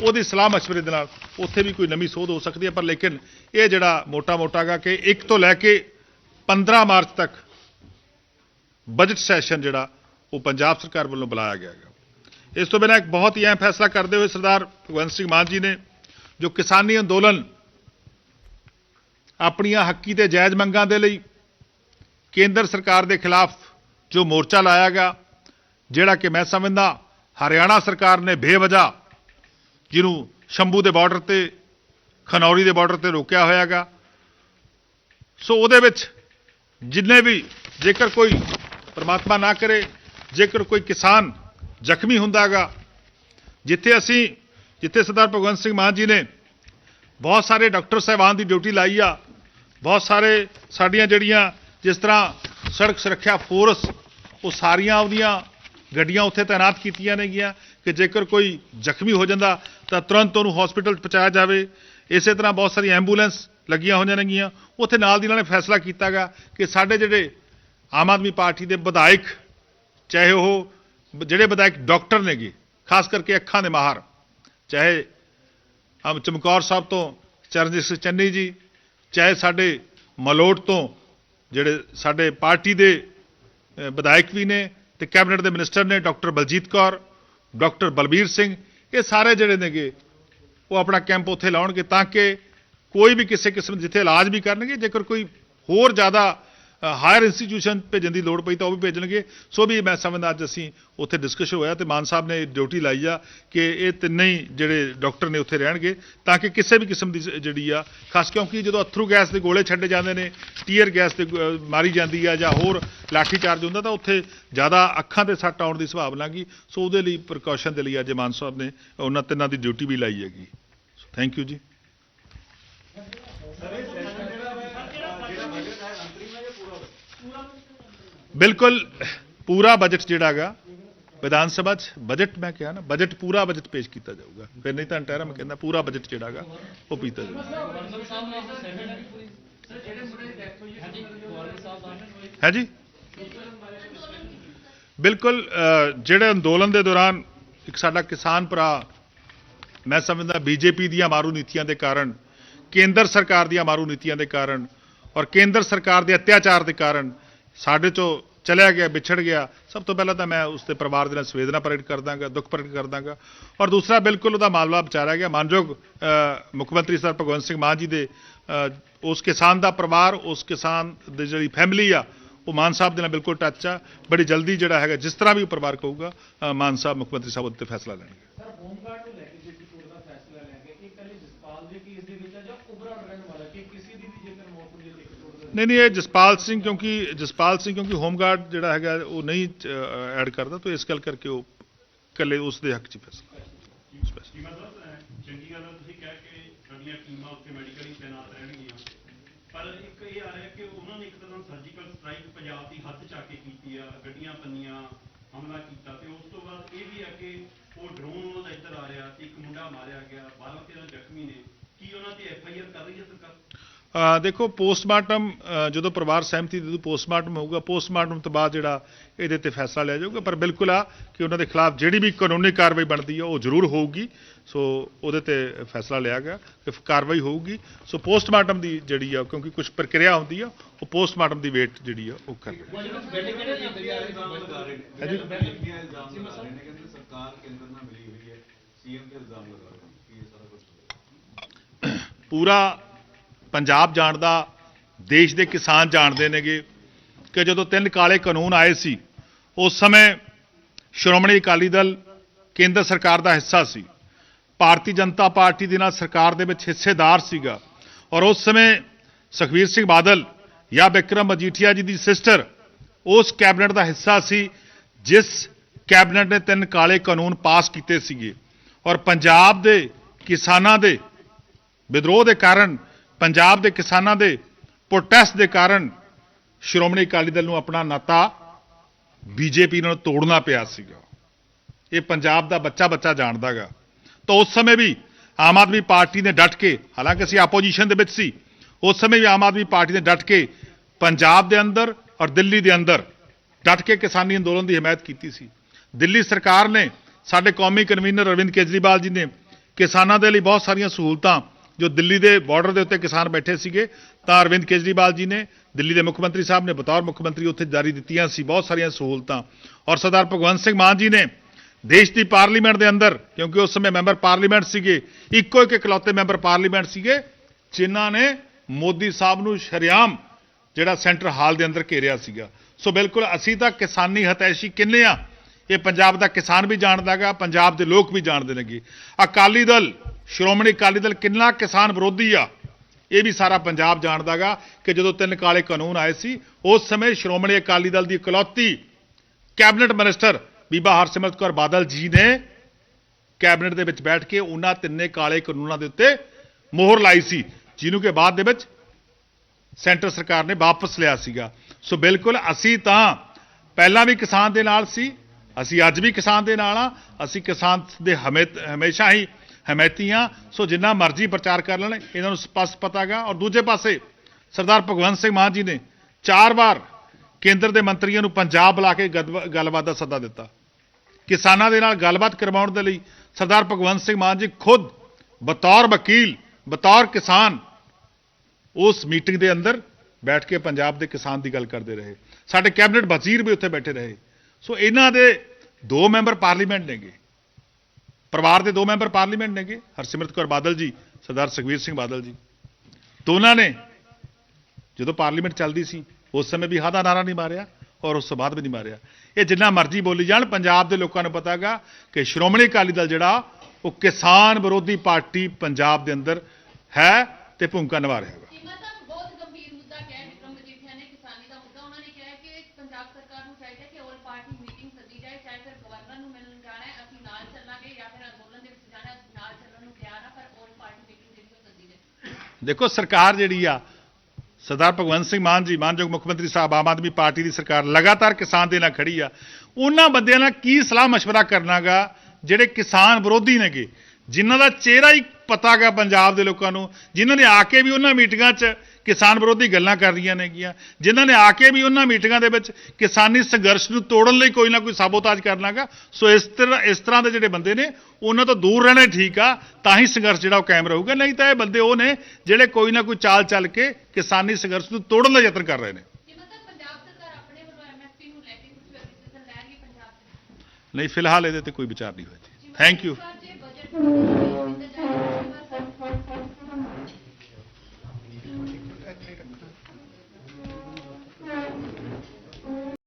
ਉਹਦੀ ਸਲਾਹ مشਵਰੇ ਦੇ ਨਾਲ ਉੱਥੇ ਵੀ ਕੋਈ ਨਵੀਂ ਸੋਧ ਹੋ ਸਕਦੀ ਹੈ, ਪਰ ਲੇਕਿਨ ਇਹ ਜਿਹੜਾ ਮੋਟਾ-ਮੋਟਾ ਗਾ ਕਿ 1 ਤੋਂ ਲੈ ਕੇ 15 ਮਾਰਚ ਤੱਕ ਬਜਟ ਸੈਸ਼ਨ ਜਿਹੜਾ ਉਹ ਪੰਜਾਬ ਸਰਕਾਰ ਵੱਲੋਂ ਬੁਲਾਇਆ ਗਿਆ ਹੈ ਇਸ ਤੋਂ ਬਿਨਾਂ ਇੱਕ ਬਹੁਤ ਹੀ ਅਹਿਮ ਫੈਸਲਾ ਕਰਦੇ ਹੋਏ ਸਰਦਾਰ ਭਗਵੰਤ ਸਿੰਘ ਮਾਨ ਜੀ ਨੇ, ਜੋ ਕਿਸਾਨੀ ਅੰਦੋਲਨ ਆਪਣੀਆਂ ਹੱਕੀ ਤੇ ਜਾਇਜ਼ ਮੰਗਾਂ ਦੇ ਲਈ ਕੇਂਦਰ ਸਰਕਾਰ ਦੇ ਖਿਲਾਫ ਜੋ ਮੋਰਚਾ ਲਾਇਆ ਗਿਆ, ਜਿਹੜਾ ਕਿ ਮੈਂ ਸਮਝਦਾ ਹਰਿਆਣਾ ਸਰਕਾਰ ਨੇ ਬੇਵਜਾ ਜਿਹਨੂੰ ਸ਼ੰਭੂ ਦੇ ਬਾਰਡਰ ਤੇ, ਖਨੌਰੀ ਦੇ ਬਾਰਡਰ ਤੇ ਰੋਕਿਆ ਹੋਇਆਗਾ। ਸੋ ਉਹਦੇ ਵਿੱਚ ਜਿੰਨੇ ਵੀ ਜੇਕਰ ਕੋਈ ਪਰਮਾਤਮਾ ਨਾ ਕਰੇ, ਜੇਕਰ ਕੋਈ ਕਿਸਾਨ ਜ਼ਖਮੀ ਹੁੰਦਾਗਾ, ਜਿੱਥੇ ਅਸੀਂ, ਜਿੱਥੇ ਸਰਦਾਰ ਭਗਵੰਤ ਸਿੰਘ ਮਾਨ ਜੀ ਨੇ ਬਹੁਤ ਸਾਰੇ ਡਾਕਟਰ ਸਾਹਿਬਾਨ ਦੀ ਡਿਊਟੀ ਲਾਈ ਆ, ਬਹੁਤ ਸਾਰੇ ਸਾਡੀਆਂ ਜਿਹੜੀਆਂ ਜਿਸ ਤਰ੍ਹਾਂ ਸੜਕ ਸੁਰੱਖਿਆ ਫੋਰਸ, ਉਹ ਸਾਰੀਆਂ ਉਹਦੀਆਂ ਗੱਡੀਆਂ ਉੱਥੇ ਤਾਇਨਾਤ ਕੀਤੀਆਂ ਨੇਗੀਆਂ ਕਿ ਜੇਕਰ ਕੋਈ ਜ਼ਖਮੀ ਹੋ ਜਾਂਦਾ ਤਾਂ ਤੁਰੰਤ ਉਹਨੂੰ ਹਸਪੀਟਲ ਪਹੁੰਚਾਇਆ ਜਾਵੇ। ਇਸੇ ਤਰ੍ਹਾਂ ਬਹੁਤ ਸਾਰੀ ਐਂਬੂਲੈਂਸ ਲੱਗੀਆਂ ਹੋਈਆਂ ਨੇਗੀਆਂ। ਉੱਥੇ ਨਾਲ ਦੀ ਨਾਲ ਇਹ ਫੈਸਲਾ ਕੀਤਾਗਾ ਕਿ ਸਾਡੇ ਜਿਹੜੇ ਆਮ ਆਦਮੀ ਪਾਰਟੀ ਦੇ ਵਿਧਾਇਕ, ਚਾਹੇ ਉਹ ਜਿਹੜੇ ਵਿਧਾਇਕ ਡਾਕਟਰ ਨੇਗੇ, ਖਾਸ ਕਰਕੇ ਅੱਖਾਂ ਦੇ ਮਾਹਰ, ਚਾਹੇ ਹਮ ਚਮਕੌਰ ਸਾਹਿਬ ਤੋਂ ਚਰਨਜੀਤ ਸਿੰਘ ਚੰਨੀ ਜੀ, ਚਾਹੇ ਸਾਡੇ ਮਲੋਟ ਤੋਂ ਜਿਹੜੇ ਸਾਡੇ ਪਾਰਟੀ ਦੇ ਵਿਧਾਇਕ ਵੀ ਨੇ ਤੇ ਕੈਬਨਿਟ ਦੇ ਮਿਨਿਸਟਰ ਨੇ ਡਾਕਟਰ ਬਲਜੀਤ ਕੌਰ ਡਾਕਟਰ ਬਲਬੀਰ ਸਿੰਘ ਇਹ ਸਾਰੇ ਜਿਹੜੇ ਨੇਗੇ, ਉਹ ਆਪਣਾ ਕੈਂਪ ਉੱਥੇ ਲਾਉਣਗੇ ਤਾਂ ਕਿ ਕੋਈ ਵੀ ਕਿਸੇ ਕਿਸਮ ਜਿੱਥੇ ਇਲਾਜ ਵੀ ਕਰਨਗੇ, ਜੇਕਰ ਕੋਈ ਹੋਰ ਜ਼ਿਆਦਾ ਹਾਇਰ ਇੰਸਟੀਟਿਊਸ਼ਨ ਭੇਜਣ ਦੀ ਲੋੜ ਪਈ ਤਾਂ ਉਹ ਵੀ ਭੇਜਣਗੇ। ਸੋ ਵੀ ਮੈਂ ਸਮਝਦਾ ਅੱਜ ਅਸੀਂ ਉੱਥੇ ਡਿਸਕਸ਼ਨ ਹੋਇਆ ਤੇ ਮਾਨ ਸਾਹਿਬ ਨੇ ਡਿਊਟੀ ਲਾਈ ਆ ਕਿ ਇਹ ਤਿੰਨੇ ਹੀ ਜਿਹੜੇ ਡਾਕਟਰ ਨੇ ਉੱਥੇ ਰਹਿਣਗੇ ਤਾਂ ਕਿ ਕਿਸੇ ਵੀ ਕਿਸਮ ਦੀ ਜਿਹੜੀ ਆ ਖਾਸ ਕਿਉਂਕਿ ਜਦੋਂ ਅਥਰੂ ਗੈਸ ਦੇ ਗੋਲੇ ਛੱਡੇ ਜਾਂਦੇ ਨੇ ਟੀਅਰ ਗੈਸ ਤੇ ਅ, ਮਾਰੀ ਜਾਂਦੀ ਆ ਜਾਂ ਹੋਰ ਲਾਠੀ ਚਾਰਜ ਹੁੰਦਾ ਤਾਂ ਉੱਥੇ ਜ਼ਿਆਦਾ ਅੱਖਾਂ ਤੇ ਸੱਟ ਆਉਣ ਦੀ ਸੰਭਾਵਨਾ ਗੀ। ਸੋ ਉਹਦੇ ਲਈ ਪ੍ਰੀਕਾਸ਼ਨ ਦੇ ਲਈ ਅੱਜ ਮਾਨ ਸਾਹਿਬ ਨੇ ਉਹਨਾਂ ਤਿੰਨਾਂ ਦੀ ਡਿਊਟੀ ਵੀ ਲਾਈ ਹੈਗੀ। ਥੈਂਕ ਯੂ ਜੀ। ਬਿਲਕੁਲ ਪੂਰਾ ਬਜਟ ਜਿਹੜਾ ਹੈਗਾ, ਵਿਧਾਨ ਸਭਾ 'ਚ ਬਜਟ ਮੈਂ ਕਿਹਾ ਨਾ ਬਜਟ ਪੂਰਾ ਬਜਟ ਪੇਸ਼ ਕੀਤਾ ਜਾਊਗਾ। ਫਿਰ ਨਹੀਂ ਤਾਂ ਅੰਟੈਰਾ ਮੈਂ ਕਹਿੰਦਾ ਪੂਰਾ ਬਜਟ ਜਿਹੜਾ ਹੈਗਾ, ਉਹ ਪੀਤਾ ਜਾਊਗਾ। ਹੈ ਜੀ ਬਿਲਕੁਲ ਜਿਹੜੇ ਅੰਦੋਲਨ ਦੇ ਦੌਰਾਨ ਇੱਕ ਸਾਡਾ ਕਿਸਾਨ ਭਰਾ, ਮੈਂ ਸਮਝਦਾ ਬੀਜੇਪੀ ਦੀਆਂ ਮਾਰੂ ਨੀਤੀਆਂ ਦੇ ਕਾਰਨ, ਕੇਂਦਰ ਸਰਕਾਰ ਦੀਆਂ ਮਾਰੂ ਨੀਤੀਆਂ ਦੇ ਕਾਰਨ ਔਰ ਕੇਂਦਰ ਸਰਕਾਰ ਦੇ ਅਤਿਆਚਾਰ ਦੇ ਕਾਰਨ ਸਾਡੇ ਚੋਂ ਚਲਿਆ ਗਿਆ, ਵਿਛੜ ਗਿਆ, ਸਭ ਤੋਂ ਪਹਿਲਾਂ ਤਾਂ ਮੈਂ ਉਸ ਦੇ ਪਰਿਵਾਰ ਦੇ ਨਾਲ ਸੰਵੇਦਨਾ ਪ੍ਰਗਟ ਕਰਦਾਗਾ ਦੁੱਖ ਪ੍ਰਗਟ ਕਰਦਾਗਾ ਔਰ ਦੂਸਰਾ, ਬਿਲਕੁਲ ਉਹਦਾ ਮਾਮਲਾ ਵਿਚਾਰਿਆ ਗਿਆ, ਮਾਨਯੋਗ ਮੁੱਖ ਮੰਤਰੀ ਸਰ ਭਗਵੰਤ ਸਿੰਘ ਮਾਨ ਜੀ ਦੇ ਉਸ ਕਿਸਾਨ ਦਾ ਪਰਿਵਾਰ, ਉਸ ਕਿਸਾਨ ਦੀ ਜਿਹੜੀ ਫੈਮਿਲੀ ਆ, ਉਹ ਮਾਨ ਸਾਹਿਬ ਦੇ ਨਾਲ ਬਿਲਕੁਲ ਟੱਚ ਆ। ਬੜੀ ਜਲਦੀ ਜਿਹੜਾ ਹੈਗਾ, ਜਿਸ ਤਰ੍ਹਾਂ ਵੀ ਉਹ ਪਰਿਵਾਰ ਕਹੂਗਾ ਮਾਨ ਸਾਹਿਬ ਮੁੱਖ ਮੰਤਰੀ ਸਾਹਿਬ ਉੱਤੇ ਫੈਸਲਾ ਲੈਣਗੇ। ਸਰ, ਹੋਮਗਾਰਡ ਨੂੰ ਲੈ ਕੇ ਜਿਹੜੀ ਕੋਰਟ ਦਾ ਫੈਸਲਾ ਲੈ ਕੇ ਕਿ ਕੱਲੇ ਜਸਪਾਲ ਦੇ ਕੇਸ ਦੇ ਵਿੱਚ ਆ ਜਾਂ ਉਬਰਾ ਰਹਿਣ ਵਾਲਾ ਕਿ ਕਿਸੇ ਦੀ ਵੀ ਜੇਕਰ ਮੌਤ ਹੁੰਦੀ ਹੈ ਇੱਕ ਕੋਰਟ ਦਾ ਨਹੀਂ ਨਹੀਂ, ਇਹ ਜਸਪਾਲ ਸਿੰਘ, ਕਿਉਂਕਿ ਜਸਪਾਲ ਸਿੰਘ, ਕਿਉਂਕਿ ਹੋਮਗਾਰਡ ਜਿਹੜਾ ਹੈਗਾ, ਉਹ ਨਹੀਂ ਐਡ ਕਰਦਾ, ਤਾਂ ਇਸ ਗੱਲ ਕਰਕੇ ਉਹ ਇਕੱਲੇ ਉਸ ਦੇ ਹੱਕ 'ਚ ਫੈਸਲਾ ਚੰਗੀ ਗੱਲ ਤੁਸੀਂ ਕਹਿ ਕੇ ਸਾਡੀਆਂ ਟੀਮਾਂ ਉੱਤੇ ਮੈਡੀਕਲੀ ਤੈਨਾਤ ਰਹਿਣਗੀਆਂ। ਪਰ ਇੱਕ ਇਹ ਆ ਰਿਹਾ ਕਿ ਉਹਨਾਂ ਨੇ ਇੱਕ ਤਰ੍ਹਾਂ ਸਰਜੀਕਲ ਸਟ੍ਰਾਈਕ ਪੰਜਾਬ ਦੀ ਹੱਦ ਚਾ ਕੇ ਕੀਤੀ ਆ, ਗੱਡੀਆਂ ਪੰਨੀਆਂ, ਹਮਲਾ ਕੀਤਾ, ਤੇ ਉਸ ਤੋਂ ਬਾਅਦ ਇਹ ਵੀ ਆ ਕਿ ਉਹ ਡਰੋਨ ਉਹਨਾਂ ਦਾ ਇੱਧਰ ਆ ਰਿਹਾ, ਤੇ ਇੱਕ ਮੁੰਡਾ ਮਾਰਿਆ ਗਿਆ 12 13 ਜ਼ਖਮੀ ਨੇ। ਕੀ ਉਹਨਾਂ ਤੇ ਐਫ ਆਈ ਆਰ ਕਰ ਰਹੀ ਹੈ ਸਰਕਾਰ? ਦੇਖੋ, ਪੋਸਟਮਾਰਟਮ ਜਦੋਂ ਪਰਿਵਾਰ ਸਹਿਮਤੀ ਦੇ ਦੂ ਪੋਸਟਮਾਰਟਮ ਹੋਊਗਾ, ਪੋਸਟਮਾਰਟਮ ਤੋਂ ਬਾਅਦ ਜਿਹੜਾ ਇਹਦੇ ਤੇ ਫੈਸਲਾ ਲਿਆ ਜਾਊਗਾ। ਪਰ ਬਿਲਕੁਲ ਆ ਕਿ ਉਹਨਾਂ ਦੇ ਖਿਲਾਫ ਜਿਹੜੀ ਵੀ ਕਾਨੂੰਨੀ ਕਾਰਵਾਈ ਬਣਦੀ ਆ, ਉਹ ਜ਼ਰੂਰ ਹੋਊਗੀ। ਸੋ ਉਹਦੇ ਤੇ ਫੈਸਲਾ ਲਿਆ ਗਿਆ ਕਿ ਕਾਰਵਾਈ ਹੋਊਗੀ। ਸੋ ਪੋਸਟਮਾਰਟਮ ਦੀ ਜਿਹੜੀ ਆ, ਕਿਉਂਕਿ ਕੁਝ ਪ੍ਰਕਿਰਿਆ ਹੁੰਦੀ ਆ, ਉਹ ਪੋਸਟਮਾਰਟਮ ਦੀ ਵੇਟ ਜਿਹੜੀ ਆ, ਉਹ ਕਰ ਪੂਰਾ ਪੰਜਾਬ ਜਾਣਦਾ ਦੇਸ਼ ਦੇ ਕਿਸਾਨ ਜਾਣਦੇ ਨੇਗੇ ਕਿ ਜਦੋਂ ਤਿੰਨ ਕਾਲੇ ਕਾਨੂੰਨ ਆਏ ਸੀ, ਉਸ ਸਮੇਂ ਸ਼੍ਰੋਮਣੀ ਅਕਾਲੀ ਦਲ ਕੇਂਦਰ ਸਰਕਾਰ ਦਾ ਹਿੱਸਾ ਸੀ। ਭਾਰਤੀ ਜਨਤਾ ਪਾਰਟੀ ਦੇ ਨਾਲ ਸਰਕਾਰ ਦੇ ਵਿੱਚ ਹਿੱਸੇਦਾਰ ਸੀਗਾ ਔਰ ਉਸ ਸਮੇਂ ਸੁਖਬੀਰ ਸਿੰਘ ਬਾਦਲ ਜਾਂ ਬਿਕਰਮ ਮਜੀਠੀਆ ਜੀ ਦੀ ਸਿਸਟਰ ਉਸ ਕੈਬਨਿਟ ਦਾ ਹਿੱਸਾ ਸੀ, ਜਿਸ ਕੈਬਨਿਟ ਨੇ ਤਿੰਨ ਕਾਲੇ ਕਾਨੂੰਨ ਪਾਸ ਕੀਤੇ ਸੀਗੇ। ਔਰ ਪੰਜਾਬ ਦੇ ਕਿਸਾਨਾਂ ਦੇ ਵਿਦਰੋਹ ਦੇ ਕਾਰਨ ਪੰਜਾਬ ਦੇ ਕਿਸਾਨਾਂ ਦੇ ਪ੍ਰੋਟੈਸਟ ਦੇ ਕਾਰਨ ਸ਼੍ਰੋਮਣੀ ਅਕਾਲੀ ਦਲ ਨੂੰ ਆਪਣਾ ਨਾਤਾ ਬੀਜੇਪੀ ਨਾਲ ਤੋੜਨਾ ਪਿਆ ਸੀਗਾ। ਇਹ ਪੰਜਾਬ ਦਾ ਬੱਚਾ ਬੱਚਾ ਜਾਣਦਾਗਾ। ਤਾਂ ਉਸ ਸਮੇਂ ਵੀ ਆਮ ਆਦਮੀ ਪਾਰਟੀ ਨੇ ਡਟ ਕੇ, ਹਾਲਾਂਕਿ ਅਸੀਂ ਆਪੋਜੀਸ਼ਨ ਦੇ ਵਿੱਚ ਸੀ, ਉਸ ਸਮੇਂ ਵੀ ਆਮ ਆਦਮੀ ਪਾਰਟੀ ਨੇ ਡਟ ਕੇ ਪੰਜਾਬ ਦੇ ਅੰਦਰ ਔਰ ਦਿੱਲੀ ਦੇ ਅੰਦਰ ਡਟ ਕੇ ਕਿਸਾਨੀ ਅੰਦੋਲਨ ਦੀ ਹਮਾਇਤ ਕੀਤੀ ਸੀ। ਦਿੱਲੀ ਸਰਕਾਰ ਨੇ ਸਾਡੇ ਕੌਮੀ ਕਨਵੀਨਰ ਅਰਵਿੰਦ ਕੇਜਰੀਵਾਲ ਜੀ ਨੇ ਕਿਸਾਨਾਂ ਦੇ ਲਈ ਬਹੁਤ ਸਾਰੀਆਂ ਸਹੂਲਤਾਂ ਜੋ ਦਿੱਲੀ ਦੇ ਬਾਰਡਰ ਦੇ ਉੱਤੇ ਕਿਸਾਨ ਬੈਠੇ ਸੀਗੇ, ਤਾਂ ਅਰਵਿੰਦ ਕੇਜਰੀਵਾਲ ਜੀ ਨੇ, ਦਿੱਲੀ ਦੇ ਮੁੱਖ ਮੰਤਰੀ ਸਾਹਿਬ ਨੇ, ਬਤੌਰ ਮੁੱਖ ਮੰਤਰੀ ਉੱਥੇ ਜਾਰੀ ਦਿੱਤੀਆਂ ਸੀ, ਬਹੁਤ ਸਾਰੀਆਂ ਸਹੂਲਤਾਂ। ਔਰ ਸਰਦਾਰ ਭਗਵੰਤ ਸਿੰਘ ਮਾਨ ਜੀ ਨੇ ਦੇਸ਼ ਦੀ ਪਾਰਲੀਮੈਂਟ ਦੇ ਅੰਦਰ, ਕਿਉਂਕਿ ਉਸ ਸਮੇਂ ਮੈਂਬਰ ਪਾਰਲੀਮੈਂਟ ਸੀਗੇ, ਇੱਕੋ ਇੱਕ ਇਕਲੌਤੇ ਮੈਂਬਰ ਪਾਰਲੀਮੈਂਟ ਸੀਗੇ, ਜਿਨ੍ਹਾਂ ਨੇ ਮੋਦੀ ਸਾਹਿਬ ਨੂੰ ਸ਼ਰਿਆਮ ਜਿਹੜਾ ਸੈਂਟਰ ਹਾਲ ਦੇ ਅੰਦਰ ਘੇਰਿਆ ਸੀਗਾ। ਸੋ ਬਿਲਕੁਲ ਅਸੀਂ ਤਾਂ ਕਿਸਾਨੀ ਹਤੈਸ਼ੀ ਕਿੰਨੇ ਆ, ਇਹ ਪੰਜਾਬ ਦਾ ਕਿਸਾਨ ਵੀ ਜਾਣਦਾਗਾ ਪੰਜਾਬ ਦੇ ਲੋਕ ਵੀ ਜਾਣਦੇ ਨੇਗੇ। ਅਕਾਲੀ ਦਲ ਸ਼੍ਰੋਮਣੀ ਅਕਾਲੀ ਦਲ ਕਿੰਨਾ ਕਿਸਾਨ ਵਿਰੋਧੀ ਆ? ਇਹ ਵੀ ਸਾਰਾ ਪੰਜਾਬ ਜਾਣਦਾਗਾ ਕਿ ਜਦੋਂ ਤਿੰਨ ਕਾਲੇ ਕਾਨੂੰਨ ਆਏ ਸੀ, ਉਸ ਸਮੇਂ ਸ਼੍ਰੋਮਣੀ ਅਕਾਲੀ ਦਲ ਦੀ ਇਕਲੌਤੀ ਕੈਬਨਿਟ ਮਿਨਿਸਟਰ ਬੀਬਾ ਹਰਸਿਮਰਤ ਕੌਰ ਬਾਦਲ ਜੀ ਨੇ ਕੈਬਨਿਟ ਦੇ ਵਿੱਚ ਬੈਠ ਕੇ ਉਹਨਾਂ ਤਿੰਨੇ ਕਾਲੇ ਕਾਨੂੰਨਾਂ ਦੇ ਉੱਤੇ ਮੋਹਰ ਲਾਈ ਸੀ, ਜਿਹਨੂੰ ਕਿ ਬਾਅਦ ਦੇ ਵਿੱਚ ਸੈਂਟਰ ਸਰਕਾਰ ਨੇ ਵਾਪਸ ਲਿਆ ਸੀਗਾ। ਸੋ ਬਿਲਕੁਲ ਅਸੀਂ ਤਾਂ ਪਹਿਲਾਂ ਵੀ ਕਿਸਾਨ ਦੇ ਨਾਲ ਸੀ, ਅਸੀਂ ਅੱਜ ਵੀ ਕਿਸਾਨ ਦੇ ਨਾਲ ਆ, ਅਸੀਂ ਕਿਸਾਨ ਦੇ ਹਮੇ, ਹਮੇਸ਼ਾ ਹੀ ਹਮਾਇਤੀਆਂ, ਸੋ ਜਿੰਨਾ ਮਰਜ਼ੀ ਪ੍ਰਚਾਰ ਕਰ ਲੈਣ, ਇਹਨਾਂ ਨੂੰ ਸਪਸ਼ਟ ਪਤਾਗਾ ਔਰ ਦੂਜੇ ਪਾਸੇ, ਸਰਦਾਰ ਭਗਵੰਤ ਸਿੰਘ ਮਾਨ ਜੀ ਨੇ ਚਾਰ ਵਾਰ ਕੇਂਦਰ ਦੇ ਮੰਤਰੀਆਂ ਨੂੰ ਪੰਜਾਬ ਬੁਲਾ ਕੇ ਗਦਵ- ਗੱਲਬਾਤ ਦਾ ਸੱਦਾ ਦਿੱਤਾ। ਕਿਸਾਨਾਂ ਦੇ ਨਾਲ ਗੱਲਬਾਤ ਕਰਵਾਉਣ ਦੇ ਲਈ ਸਰਦਾਰ ਭਗਵੰਤ ਸਿੰਘ ਮਾਨ ਜੀ ਖੁਦ ਬਤੌਰ ਵਕੀਲ, ਬਤੌਰ ਕਿਸਾਨ ਉਸ ਮੀਟਿੰਗ ਦੇ ਅੰਦਰ ਬੈਠ ਕੇ ਪੰਜਾਬ ਦੇ ਕਿਸਾਨ ਦੀ ਗੱਲ ਕਰਦੇ ਰਹੇ। ਸਾਡੇ ਕੈਬਨਿਟ ਵਜ਼ੀਰ ਵੀ ਉੱਥੇ ਬੈਠੇ ਰਹੇ। ਸੋ ਇਹਨਾਂ ਦੇ ਦੋ ਮੈਂਬਰ ਪਾਰਲੀਮੈਂਟ ਨੇਗੇ। ਪਰਿਵਾਰ ਦੇ ਦੋ ਮੈਂਬਰ ਪਾਰਲੀਮੈਂਟ ਨੇਗੇ, ਹਰਸਿਮਰਤ ਕੌਰ ਬਾਦਲ ਜੀ, ਸਰਦਾਰ ਸੁਖਵੀਰ ਸਿੰਘ ਬਾਦਲ ਜੀ। ਦੋਨਾਂ ਨੇ ਜਦੋਂ ਪਾਰਲੀਮੈਂਟ ਚੱਲਦੀ ਸੀ, ਉਸ ਸਮੇਂ ਵੀ ਹਾਦਾ ਨਾਰਾ ਨਹੀਂ ਮਾਰਿਆ ਔਰ ਉਸ ਤੋਂ ਬਾਅਦ ਵੀ ਨਹੀਂ ਮਾਰਿਆ। ਇਹ ਜਿੰਨਾ ਮਰਜ਼ੀ ਬੋਲੀ ਜਾਣ, ਪੰਜਾਬ ਦੇ ਲੋਕਾਂ ਨੂੰ ਪਤਾਗਾ ਕਿ ਸ਼੍ਰੋਮਣੀ ਅਕਾਲੀ ਦਲ ਜਿਹੜਾ, ਉਹ ਕਿਸਾਨ ਵਿਰੋਧੀ ਪਾਰਟੀ ਪੰਜਾਬ ਦੇ ਅੰਦਰ ਹੈ ਤੇ ਭੂਮਿਕਾ ਨਿਭਾ ਰਿਹਾ ਹੈਗਾ ਚੀਮਾ ਸਾਹਿਬ ਬਹੁਤ ਗੰਭੀਰ ਮੁੱਦਾ ਕਿਹਾ ਹੈ ਵਿਕਰਮ ਮਜੀਠੀਆ ਨੇ ਕਿਸਾਨੀ ਦਾ ਮੁੱਦਾ ਉਹਨਾਂ ਨੇ ਕਿਹਾ ਹੈ ਕਿ ਪੰਜਾਬ ਸਰਕਾਰ ਨੂੰ ਚਾਹੀਦਾ ਹੈ ਕਿ ਆਲ ਪਾਰਟੀ ਮੀਟਿੰਗ ਸੱਦੀ ਜਾਏ ਚਾਹੇ ਫਿਰ ਗਵਰਨਰ ਨੂੰ ਮਿਲਣ ਜਾਣਾ ਹੈ ਅਸੀਂ ਨਾਲ ਚੱਲਾਂਗੇ ਜਾਂ ਫਿਰ ਅੰਦੋਲਨ ਦੇ ਵਿੱਚ ਜਾਣਾ ਹੈ, ਅਸੀਂ ਨਾਲ ਚੱਲਣ ਨੂੰ ਤਿਆਰ ਹਾਂ ਪਰ ਆਲ ਪਾਰਟੀ ਮੀਟਿੰਗ ਜਿਹੜੀ ਉਹ ਸੱਦੀ ਜਾਏ ਦੇਖੋ, ਸਰਕਾਰ ਜਿਹੜੀ ਆ, ਸਰਦਾਰ ਭਗਵੰਤ ਸਿੰਘ ਮਾਨ ਜੀ, ਮਾਨਯੋਗ ਮੁੱਖ ਮੰਤਰੀ ਸਾਹਿਬ, ਆਮ ਆਦਮੀ ਪਾਰਟੀ ਦੀ ਸਰਕਾਰ ਲਗਾਤਾਰ ਕਿਸਾਨ ਦੇ ਨਾਲ ਖੜੀ ਆ। ਉਹਨਾਂ ਬੰਦਿਆਂ ਨਾਲ ਕੀ ਸਲਾਹ مشਵਰਾ ਕਰਨਾਗਾ, ਜਿਹੜੇ ਕਿਸਾਨ ਵਿਰੋਧੀ ਨੇਗੇ, ਜਿਨ੍ਹਾਂ ਦਾ ਚਿਹਰਾ ਹੀ ਪਤਾਗਾ ਪੰਜਾਬ ਦੇ ਲੋਕਾਂ ਨੂੰ, ਜਿਨ੍ਹਾਂ ਨੇ ਆ ਕੇ ਵੀ ਉਹਨਾਂ ਮੀਟਿੰਗਾਂ 'ਚ ਕਿਸਾਨ ਵਿਰੋਧੀ ਗੱਲਾਂ ਕਰ ਰਹੀਆਂ ਨੇਗੀਆਂ ਜਿਨ੍ਹਾਂ ਨੇ ਆ ਕੇ ਵੀ ਉਹਨਾਂ ਮੀਟਿੰਗਾਂ ਦੇ ਵਿੱਚ ਕਿਸਾਨੀ ਸੰਘਰਸ਼ ਨੂੰ ਤੋੜਨ ਲਈ ਕੋਈ ਨਾ ਕੋਈ ਸਾਬੋਤਾਜ ਕਰਨਾਗਾ ਸੋ ਇਸ ਤਰ੍ਹਾਂ ਇਸ ਤਰ੍ਹਾਂ ਦੇ ਜਿਹੜੇ ਬੰਦੇ ਨੇ ਉਹਨਾਂ ਤੋਂ ਦੂਰ ਰਹਿਣਾ ਠੀਕ ਆ ਤਾਂ ਹੀ ਸੰਘਰਸ਼ ਜਿਹੜਾ ਉਹ ਕਾਇਮ ਰਹੂਗਾ। ਨਹੀਂ ਤਾਂ ਇਹ ਬੰਦੇ ਉਹ ਨੇ ਜਿਹੜੇ ਕੋਈ ਨਾ ਕੋਈ ਚਾਲ ਚੱਲ ਕੇ ਕਿਸਾਨੀ ਸੰਘਰਸ਼ ਨੂੰ ਤੋੜਨ ਦਾ ਯਤਨ ਕਰ ਰਹੇ ਨੇ। ਨਹੀਂ ਫਿਲਹਾਲ ਇਹਦੇ ਤੇ ਕੋਈ ਵਿਚਾਰ ਨਹੀਂ ਹੋਇਆ ਜੀ। Thank you